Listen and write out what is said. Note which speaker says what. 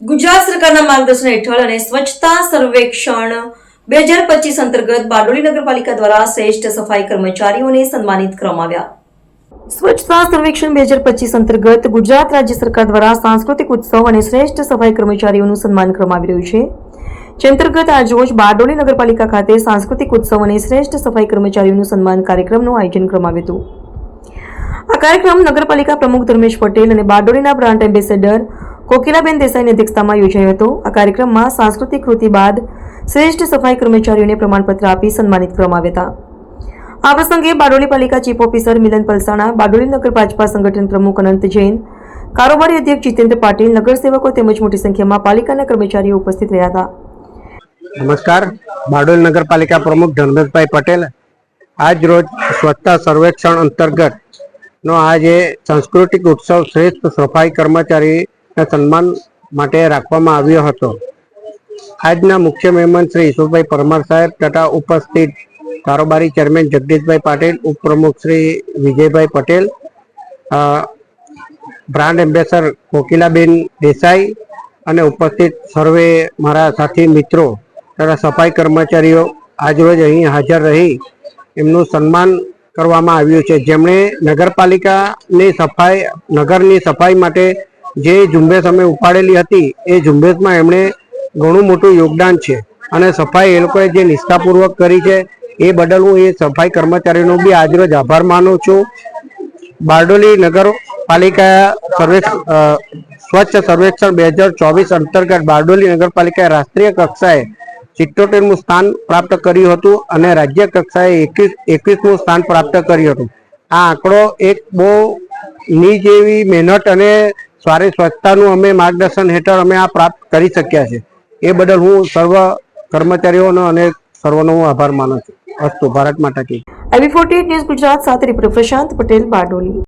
Speaker 1: ગુજરાત સરકારના માર્ગદર્શન હેઠળ અને સ્વચ્છતા સર્વેક્ષણ બે હજાર પચીસ અંતર્ગત બારડોલી નગરપાલિકા દ્વારા શ્રેષ્ઠ સફાઈ કર્મચારીઓને સન્માનિત કરવામાં આવ્યા. સ્વચ્છતા સર્વેક્ષણ બે હજાર પચીસ અંતર્ગત ગુજરાત રાજ્ય સરકાર દ્વારા સાંસ્કૃતિક ઉત્સવ અને શ્રેષ્ઠ સફાઈ કર્મચારીઓનું સન્માન કરવામાં આવી રહ્યું છે. જે અંતર્ગત આજરોજ બારડોલી નગરપાલિકા ખાતે સાંસ્કૃતિક ઉત્સવ અને શ્રેષ્ઠ સફાઈ કર્મચારીઓનું સન્માન કાર્યક્રમનું આયોજન કરવામાં આવ્યું હતું. આ કાર્યક્રમ નગરપાલિકા પ્રમુખ ધર્મેશ પટેલ અને બારડોલીના બ્રાન્ડ એમ્બેસેડર કોકિલાબેન દેસાઈની અધ્યક્ષતામાં યોજાયો હતો. આ કાર્યક્રમમાં સાંસ્કૃતિક કૃતિ બાદ શ્રેષ્ઠ સફાઈ કર્મચારીઓને પ્રમાણપત્ર આપી સન્માનિત કરવામાં આવ્યા હતા. આ પ્રસંગે બારડોલી પાલિકા ચીફ ઓફિસર મિલન પલસાણા, બારડોલી નગર ભાજપા સંગઠન પ્રમુખ અનંત જૈન, કારોબારી અધ્યક્ષ જીતેન્દ્ર પાટીલ નગરસેવકો તેમજ મોટી સંખ્યામાં પાલિકાના કર્મચારીઓ ઉપસ્થિત રહ્યા હતા.
Speaker 2: નમસ્કાર. બારડોલી નગરપાલિકા પ્રમુખ ધર્મેશભાઈ પટેલ આજ રોજ સ્વચ્છતા સર્વેક્ષણ અંતર્ગત નો આજે સાંસ્કૃતિક ઉત્સવ શ્રેષ્ઠ સફાઈ કર્મચારીના સન્માન માટે રાખવામાં આવ્યો હતો. આજના મુખ્ય મહેમાન શ્રી ઈશ્વરભાઈ પરમાર સાહેબ તથા ઉપસ્થિત કારોબારી ચેરમેન જગદીશભાઈ પાટીલ, ઉપપ્રમુખ શ્રી વિજયભાઈ પટેલ બ્રાન્ડ એમ્બેસર કોકિલાબેન દેસાઈ અને ઉપસ્થિત સર્વે મારા સાથી મિત્રો તથા સફાઈ કર્મચારીઓ આજરોજ અહીં હાજર રહી એમનું સન્માન કરવામાં આવ્યું છે. જેમણે નગરપાલિકાની સફાઈ, નગરની સફાઈ માટે જે ઝુંબેશ અમે ઉપાડેલી હતી, એ ઝુંબેશમાં એમણે ઘણું મોટું યોગદાન છે. અને સફાઈ એ લોકોએ જે નિષ્ઠાપૂર્વક કરી છે, એ બદલ હું એ સફાઈ કર્મચારીનો બી આજરોજ આભાર માનું છું. બારડોલી નગરપાલિકા સર્વે સ્વચ્છ સર્વેક્ષણ બે હજાર ચોવીસ અંતર્ગત બારડોલી નગરપાલિકાએ રાષ્ટ્રીય કક્ષાએ સિત્તોતેરમું સ્થાન પ્રાપ્ત કર્યું હતું અને રાજ્ય કક્ષાએ એકવીસ, એકવીસમું સ્થાન પ્રાપ્ત કર્યું હતું. આ આંકડો એક બહુ ની જેવી મહેનત અને સારી સ્વચ્છતાનું અમે માર્ગદર્શન હેઠળ અમે આ પ્રાપ્ત કરી શક્યા છે. એ બદલ હું સર્વ કર્મચારીઓનો અને સર્વનો હું આભાર માનું છું. અસ્તુ, ભારત માતા કી.
Speaker 1: આઈબી ફોર્ટી ન્યૂઝ ગુજરાત સાથે રિપોર્ટર પ્રશાંત પટેલ બારડોલી.